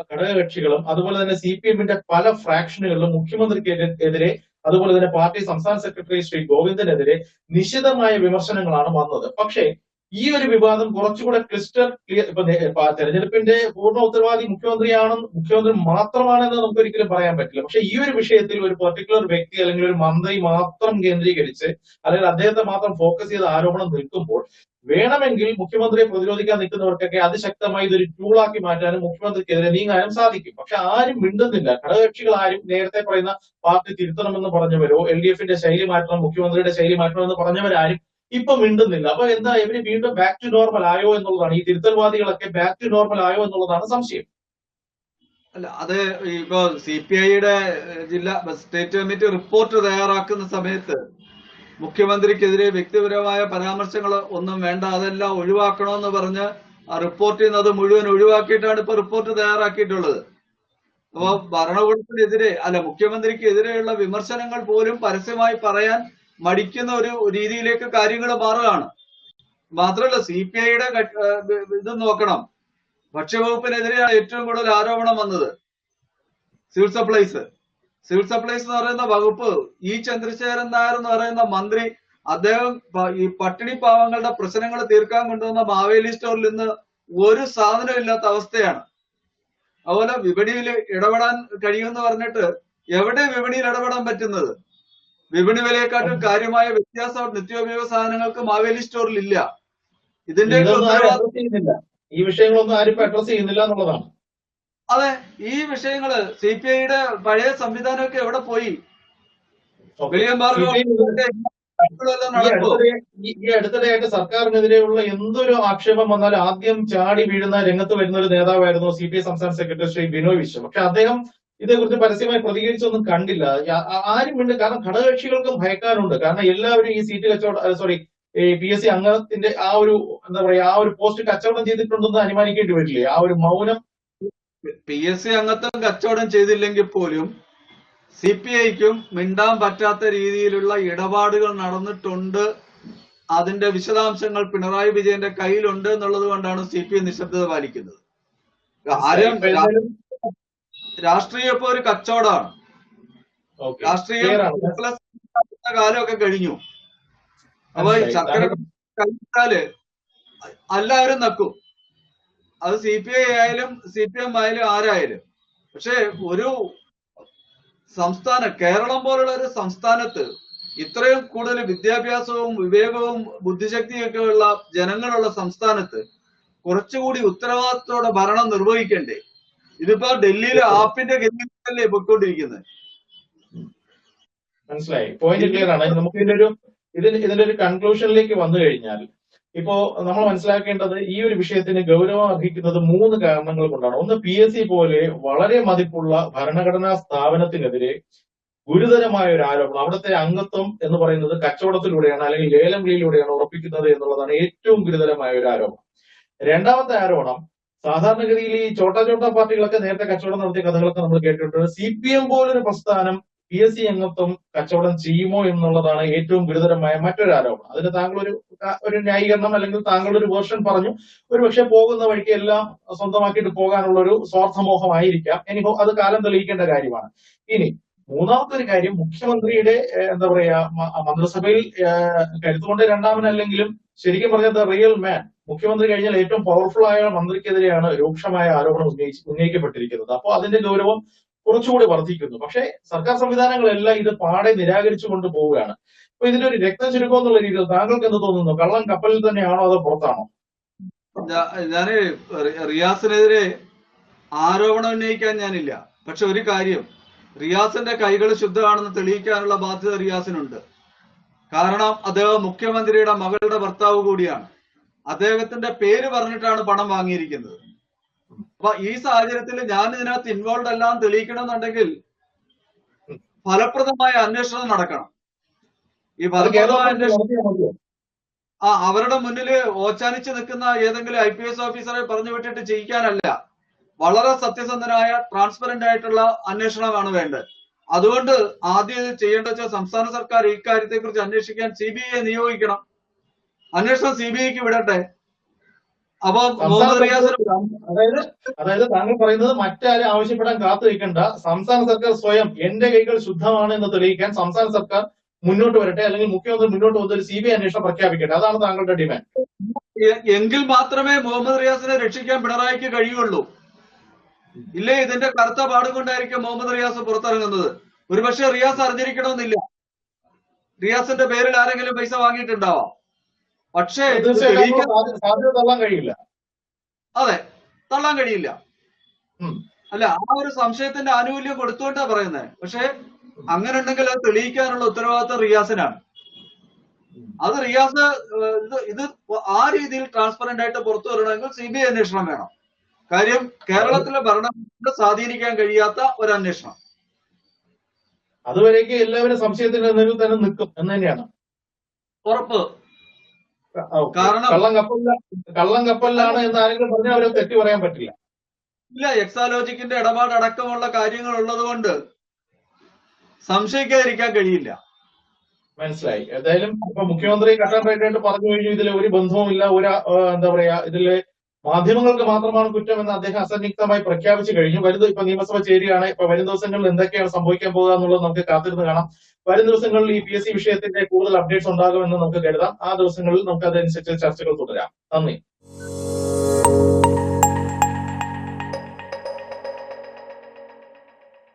ഘടകകക്ഷികളും അതുപോലെ തന്നെ സി പി എമ്മിന്റെ പല ഫ്രാക്ഷനുകളിലും മുഖ്യമന്ത്രിക്ക് എതിരെ അതുപോലെ തന്നെ പാർട്ടി സംസ്ഥാന സെക്രട്ടറി ശ്രീ ഗോവിന്ദനെതിരെ നിശിതമായ വിമർശനങ്ങളാണ് വന്നത്. പക്ഷേ ഈ ഒരു വിവാദം കുറച്ചുകൂടെ ക്രിസ്റ്റൽ ക്ലിയർ ഇപ്പൊ തെരഞ്ഞെടുപ്പിന്റെ പൂർണ ഉത്തരവാദി മുഖ്യമന്ത്രിയാണ് മുഖ്യമന്ത്രി മാത്രമാണെന്ന് നമുക്ക് ഒരിക്കലും പറയാൻ പറ്റില്ല. പക്ഷെ ഈ ഒരു വിഷയത്തിൽ ഒരു പെർട്ടിക്കുലർ വ്യക്തി അല്ലെങ്കിൽ ഒരു മന്ത്രി മാത്രം കേന്ദ്രീകരിച്ച് അല്ലെങ്കിൽ അദ്ദേഹത്തെ മാത്രം ഫോക്കസ് ചെയ്ത ആരോപണം നിൽക്കുമ്പോൾ വേണമെങ്കിൽ മുഖ്യമന്ത്രിയെ പ്രതിരോധിക്കാൻ നിൽക്കുന്നവർക്കൊക്കെ അതിശക്തമായി ഇതൊരു ടൂളാക്കി മാറ്റാനും മുഖ്യമന്ത്രിക്കെതിരെ നീങ്ങാനും സാധിക്കും. പക്ഷെ ആരും മിണ്ടുന്നില്ല. ഘടകകക്ഷികൾ ആരും നേരത്തെ പറയുന്ന പാർട്ടി തിരുത്തണമെന്ന് പറഞ്ഞവരോ എൽ ഡി എഫിന്റെ ശൈലി മാറ്റണം മുഖ്യമന്ത്രിയുടെ ശൈലി മാറ്റണമെന്ന് പറഞ്ഞവരാരും ഇപ്പൊ മിണ്ടുന്നില്ല. അപ്പൊ എന്താ ഇവർ വീണ്ടും ബാക്ക് ടു നോർമൽ ആയോ എന്നുള്ളതാണ്. ഈ തിരുത്തൽവാദികളൊക്കെ ബാക്ക് ടു നോർമൽ ആയോ എന്നുള്ളതാണ് സംശയം. അല്ല അത് ഇപ്പൊ സി പി ഐയുടെ ജില്ലാ സ്റ്റേറ്റ് കമ്മിറ്റി റിപ്പോർട്ട് തയ്യാറാക്കുന്ന സമയത്ത് മുഖ്യമന്ത്രിക്കെതിരെ വ്യക്തിപരമായ പരാമർശങ്ങൾ ഒന്നും വേണ്ട അതെല്ലാം ഒഴിവാക്കണമെന്ന് പറഞ്ഞ് ആ റിപ്പോർട്ടിൽ നിന്ന് അത് മുഴുവൻ ഒഴിവാക്കിയിട്ടാണ് ഇപ്പൊ റിപ്പോർട്ട് തയ്യാറാക്കിയിട്ടുള്ളത്. അപ്പൊ ഭരണകൂടത്തിനെതിരെ അല്ല മുഖ്യമന്ത്രിക്ക് എതിരെയുള്ള വിമർശനങ്ങൾ പോലും പരസ്യമായി പറയാൻ മടിക്കുന്ന ഒരു രീതിയിലേക്ക് കാര്യങ്ങൾ മാറുകയാണ്. മാത്രമല്ല സി പി ഐയുടെ ഇത് നോക്കണം. ഭക്ഷ്യവകുപ്പിനെതിരെയാണ് ഏറ്റവും കൂടുതൽ ആരോപണം വന്നത് സിവിൽ സപ്ലൈസ്. സിവിൽ സപ്ലൈസ് എന്ന് പറയുന്ന വകുപ്പ് ഇ ചന്ദ്രശേഖരൻ നായർ എന്ന് പറയുന്ന മന്ത്രി അദ്ദേഹം ഈ പട്ടിണി പാവങ്ങളുടെ പ്രശ്നങ്ങൾ തീർക്കാൻ കൊണ്ടുവന്ന മാവേലി സ്റ്റോറിൽ നിന്ന് ഒരു സാധനം ഇല്ലാത്ത അവസ്ഥയാണ്. അതുപോലെ വിപണിയിൽ ഇടപെടാൻ കഴിയുമെന്ന് പറഞ്ഞിട്ട് എവിടെ വിപണിയിൽ ഇടപെടാൻ പറ്റുന്നത്? വിപണി വിലയെക്കാട്ടും കാര്യമായ വ്യത്യാസം നിത്യോപയോഗ സാധനങ്ങൾക്ക് മാവേലി സ്റ്റോറിൽ ഇല്ല ഇതിന്റെ ഈ വിഷയങ്ങളൊന്നും ആരും അഡ്രസ് ചെയ്യുന്നില്ല എന്നുള്ളതാണ്. അതെ ഈ വിഷയങ്ങൾ സി പി ഐയുടെ പഴയ സംവിധാനമൊക്കെ എവിടെ പോയി? ഈ അടുത്തിടെയായിട്ട് സർക്കാരിനെതിരെയുള്ള എന്തൊരു ആക്ഷേപം വന്നാലും ആദ്യം ചാടി വീഴുന്ന രംഗത്ത് വരുന്ന ഒരു നേതാവായിരുന്നു സി പി ഐ സംസ്ഥാന സെക്രട്ടറി ശ്രീ ബിനോയ് വിശ്വം. പക്ഷെ അദ്ദേഹം ഇതേക്കുറിച്ച് പരസ്യമായി പ്രതികരിച്ചൊന്നും കണ്ടില്ല. ആരും വേണ്ട കാരണം ഘടകകക്ഷികൾക്കും ഭയക്കാനുണ്ട് കാരണം എല്ലാവരും ഈ സീറ്റ് കച്ചവടം സോറി ഈ പി എസ് സി അംഗത്തിന്റെ ആ ഒരു എന്താ പറയാ ആ ഒരു പോസ്റ്റ് കച്ചവടം ചെയ്തിട്ടുണ്ടെന്ന് അനുമാനിക്കേണ്ടി വരില്ലേ? ആ ഒരു മൗനം. പി എസ് സി അംഗത്വം കച്ചവടം ചെയ്തില്ലെങ്കിൽ പോലും സി പി ഐക്കും മിണ്ടാൻ പറ്റാത്ത രീതിയിലുള്ള ഇടപാടുകൾ നടന്നിട്ടുണ്ട്. അതിന്റെ വിശദാംശങ്ങൾ പിണറായി വിജയന്റെ കയ്യിലുണ്ട് എന്നുള്ളത് കൊണ്ടാണ് സി പി ഐ നിശബ്ദത പാലിക്കുന്നത്. ആരും രാഷ്ട്രീയം ഇപ്പൊ ഒരു കച്ചവടമാണ്. രാഷ്ട്രീയം കാലമൊക്കെ കഴിഞ്ഞു. അപ്പൊ. ചക്കര കഴിഞ്ഞാൽ എല്ലാവരും നക്കും. അത് സി പി ഐ ആയാലും സി പി എം ആയാലും ആരായാലും. പക്ഷെ ഒരു സംസ്ഥാന കേരളം പോലുള്ള ഒരു സംസ്ഥാനത്ത് ഇത്രയും കൂടുതൽ വിദ്യാഭ്യാസവും വിവേകവും ബുദ്ധിശക്തിയും ഒക്കെ ഉള്ള ജനങ്ങളുള്ള സംസ്ഥാനത്ത് കുറച്ചുകൂടി ഉത്തരവാദിത്തോടെ ഭരണം നിർവഹിക്കണ്ടേ? ഇതിപ്പോ ഡൽഹിയിലെ ആപ്പിന്റെ ഗതിയിലല്ലേ പൊയ്ക്കൊണ്ടിരിക്കുന്നത് മനസ്സിലായി. പോയിന്റ് ക്ലിയർ ആണ്. നമുക്ക് ഇതിന്റെ ഒരു ഇതിന് ഇതിന്റെ ഒരു കൺക്ലൂഷനിലേക്ക് വന്നു കഴിഞ്ഞാൽ ഇപ്പോ നമ്മൾ മനസ്സിലാക്കേണ്ടത് ഈ ഒരു വിഷയത്തിന് ഗൗരവം അർഹിക്കുന്നത് മൂന്ന് കാരണങ്ങൾ കൊണ്ടാണ്. ഒന്ന് പി എസ് സി പോലെ വളരെ മതിപ്പുള്ള ഭരണഘടനാ സ്ഥാപനത്തിനെതിരെ ഗുരുതരമായ ഒരു ആരോപണം. അവിടുത്തെ അംഗത്വം എന്ന് പറയുന്നത് കച്ചവടത്തിലൂടെയാണ് അല്ലെങ്കിൽ ലേലം വിളിയിലൂടെയാണ് ഉറപ്പിക്കുന്നത് എന്നുള്ളതാണ് ഏറ്റവും ഗുരുതരമായ ഒരു ആരോപണം. രണ്ടാമത്തെ ആരോപണം സാധാരണഗതിയിൽ ഈ ചോട്ടാ ചോട്ടാ പാർട്ടികളൊക്കെ നേരത്തെ കച്ചവടം നടത്തിയ കഥകളൊക്കെ നമ്മൾ കേട്ടിട്ടുണ്ട്. സി പി എം പോലൊരു പ്രസ്ഥാനം പി എസ് സി അംഗത്വം കച്ചവടം ചെയ്യുമോ എന്നുള്ളതാണ് ഏറ്റവും ഗുരുതരമായ മറ്റൊരു ആരോപണം. അതിന് താങ്കൾ ഒരു ഒരു ന്യായീകരണം അല്ലെങ്കിൽ താങ്കളുടെ ഒരു വേർഷൻ പറഞ്ഞു. ഒരു പക്ഷെ പോകുന്ന വഴിക്ക് എല്ലാം സ്വന്തമാക്കിയിട്ട് പോകാനുള്ള ഒരു സ്വാർത്ഥമോഹമായിരിക്കാം. ഇനിയിപ്പോ അത് കാലം തെളിയിക്കേണ്ട കാര്യമാണ്. ഇനി മൂന്നാമത്തെ ഒരു കാര്യം മുഖ്യമന്ത്രിയുടെ എന്താ പറയാ മന്ത്രിസഭയിൽ കരുത്തുകൊണ്ട് രണ്ടാമനല്ലെങ്കിലും ശരിക്കും പറഞ്ഞത് റിയൽ മാൻ. മുഖ്യമന്ത്രി കഴിഞ്ഞാൽ ഏറ്റവും പവർഫുൾ ആയ മന്ത്രിക്കെതിരെയാണ് രൂക്ഷമായ ആരോപണം ഉന്നയിച്ച് ഉന്നയിക്കപ്പെട്ടിരിക്കുന്നത്. അപ്പോൾ അതിന്റെ ഗൗരവം കുറച്ചുകൂടി വർദ്ധിക്കുന്നു. പക്ഷേ സർക്കാർ സംവിധാനങ്ങളെല്ലാം ഇത് പാടെ നിരാകരിച്ചു നിരാകരിച്ചുകൊണ്ട് പോവുകയാണ്. അപ്പൊ ഇതിന്റെ ഒരു രക്തം ചുരുക്കം എന്നുള്ള രീതിയിൽ താങ്കൾക്ക് എന്ത് തോന്നുന്നു? കള്ളം കപ്പലിൽ തന്നെയാണോ അതോ പുറത്താണോ? ഞാൻ റിയാസിനെതിരെ ആരോപണം ഉന്നയിക്കാൻ ഞാനില്ല. പക്ഷെ ഒരു കാര്യം റിയാസിന്റെ കൈകൾ ശുദ്ധമാണെന്ന് തെളിയിക്കാനുള്ള ബാധ്യത റിയാസിനുണ്ട്. കാരണം അദ്ദേഹം മുഖ്യമന്ത്രിയുടെ മകളുടെ ഭർത്താവ് കൂടിയാണ്. അദ്ദേഹത്തിന്റെ പേര് പറഞ്ഞിട്ടാണ് പണം വാങ്ങിയിരിക്കുന്നത്. അപ്പൊ ഈ സാഹചര്യത്തിൽ ഞാൻ ഇതിനകത്ത് ഇൻവോൾവ് അല്ലാന്ന് തെളിയിക്കണമെന്നുണ്ടെങ്കിൽ ഫലപ്രദമായ അന്വേഷണം നടക്കണം. ഈ ഫലപ്രദമായ അന്വേഷണം ആ അവരുടെ മുന്നിൽ ഓച്ചാനിച്ച് നിൽക്കുന്ന ഏതെങ്കിലും ഐ പി എസ് ഓഫീസറെ പറഞ്ഞു വിട്ടിട്ട് ചെയ്യിക്കാനല്ല വളരെ സത്യസന്ധനായ ട്രാൻസ്പെറന്റ് ആയിട്ടുള്ള അന്വേഷണമാണ് വേണ്ടത്. അതുകൊണ്ട് ആദ്യം ഇത് ചെയ്യേണ്ട വെച്ചാൽ സംസ്ഥാന സർക്കാർ ഇക്കാര്യത്തെ കുറിച്ച് അന്വേഷിക്കാൻ സി ബി ഐ നിയോഗിക്കണം. അന്വേഷണം സി ബി ഐക്ക് വിടട്ടെ. അപ്പൊ മുഹമ്മദ് റിയാസിന് അതായത് അതായത് താങ്കൾ പറയുന്നത് മറ്റാരും ആവശ്യപ്പെടാൻ കാത്തു നിൽക്കണ്ട. സംസ്ഥാന സർക്കാർ സ്വയം എന്റെ കൈകൾ ശുദ്ധമാണ് എന്ന് തെളിയിക്കാൻ സംസ്ഥാന സർക്കാർ മുന്നോട്ട് വരട്ടെ. അല്ലെങ്കിൽ മുഖ്യമന്ത്രി മുന്നോട്ട് വന്ന് ഒരു സി ബി ഐ അന്വേഷണം പ്രഖ്യാപിക്കട്ടെ. അതാണ് താങ്കളുടെ ഡിമാൻഡ്. എങ്കിൽ മാത്രമേ മുഹമ്മദ് റിയാസിനെ രക്ഷിക്കാൻ പിണറായിക്ക് കഴിയുള്ളൂ. ഇല്ലേ ഇതിന്റെ കറുത്ത പാടുകൊണ്ടായിരിക്കും മുഹമ്മദ് റിയാസ് പുറത്തിറങ്ങുന്നത്. ഒരുപക്ഷെ റിയാസ് അറിഞ്ഞിരിക്കണമെന്നില്ല. റിയാസിന്റെ പേരിൽ ആരെങ്കിലും പൈസ വാങ്ങിയിട്ടുണ്ടാവാം പക്ഷേ കഴിയില്ല. അതെ തള്ളാൻ കഴിയില്ല. അല്ല ആ ഒരു സംശയത്തിന്റെ ആനുകൂല്യം കൊടുത്തുകൊണ്ടാ പറയുന്നത് പക്ഷെ അങ്ങനെ ഉണ്ടെങ്കിൽ അത് തെളിയിക്കാനുള്ള ഉത്തരവാദിത്വം റിയാസിനാണ്. അത് റിയാസ് ഇത് ആ രീതിയിൽ ട്രാൻസ്പെറന്റ് ആയിട്ട് പുറത്തു വരണമെങ്കിൽ സി ബി ഐ അന്വേഷണം വേണം. കാര്യം കേരളത്തിലെ ഭരണം സ്വാധീനിക്കാൻ കഴിയാത്ത ഒരു അന്വേഷണം അതുവരേക്ക് എല്ലാവരും സംശയത്തിന്റെ നിലയിൽ തന്നെ നിൽക്കും. എന്ന് തന്നെയാണ്. ഉറപ്പ്. കാരണം- കള്ളം കപ്പല്ല കള്ളം കപ്പലിലാണ് എന്ന് ആരെങ്കിലും പറഞ്ഞാൽ അവരെ തെറ്റി പറയാൻ പറ്റില്ല. ഇല്ല എക്സാലോജിക്കിന്റെ ഇടപാട് അടക്കമുള്ള കാര്യങ്ങൾ ഉള്ളത് കൊണ്ട് സംശയിക്കാതിരിക്കാൻ കഴിയില്ല. മനസ്സിലായി. ഏതായാലും ഇപ്പൊ മുഖ്യമന്ത്രി കട്ടാറായിട്ട് പറഞ്ഞു കഴിഞ്ഞു. ഇതിൽ ഒരു ബന്ധവുമില്ല. ഒരു എന്താ പറയാ ഇതിൽ മാധ്യമങ്ങൾക്ക് മാത്രമാണ് കുറ്റം എന്ന് അദ്ദേഹം അസന്നിഗ്ധമായി പ്രഖ്യാപിച്ചു കഴിഞ്ഞു. വലുത് ഇപ്പൊ നിയമസഭ ചേരുകയാണ്. ഇപ്പൊ വരും ദിവസങ്ങളിൽ എന്തൊക്കെയാണ് സംഭവിക്കാൻ പോകുക എന്നുള്ളത് നമുക്ക് കാത്തിരുന്ന് കാണാം. വരും ദിവസങ്ങളിൽ ഈ പി എസ് സി വിഷയത്തിന്റെ കൂടുതൽ അപ്ഡേറ്റ്സ് ഉണ്ടാകുമെന്ന് നമുക്ക് കരുതാം. ആ ദിവസങ്ങളിൽ നമുക്ക് അതനുസരിച്ച് ചർച്ചകൾ തുടരാം. നന്ദി.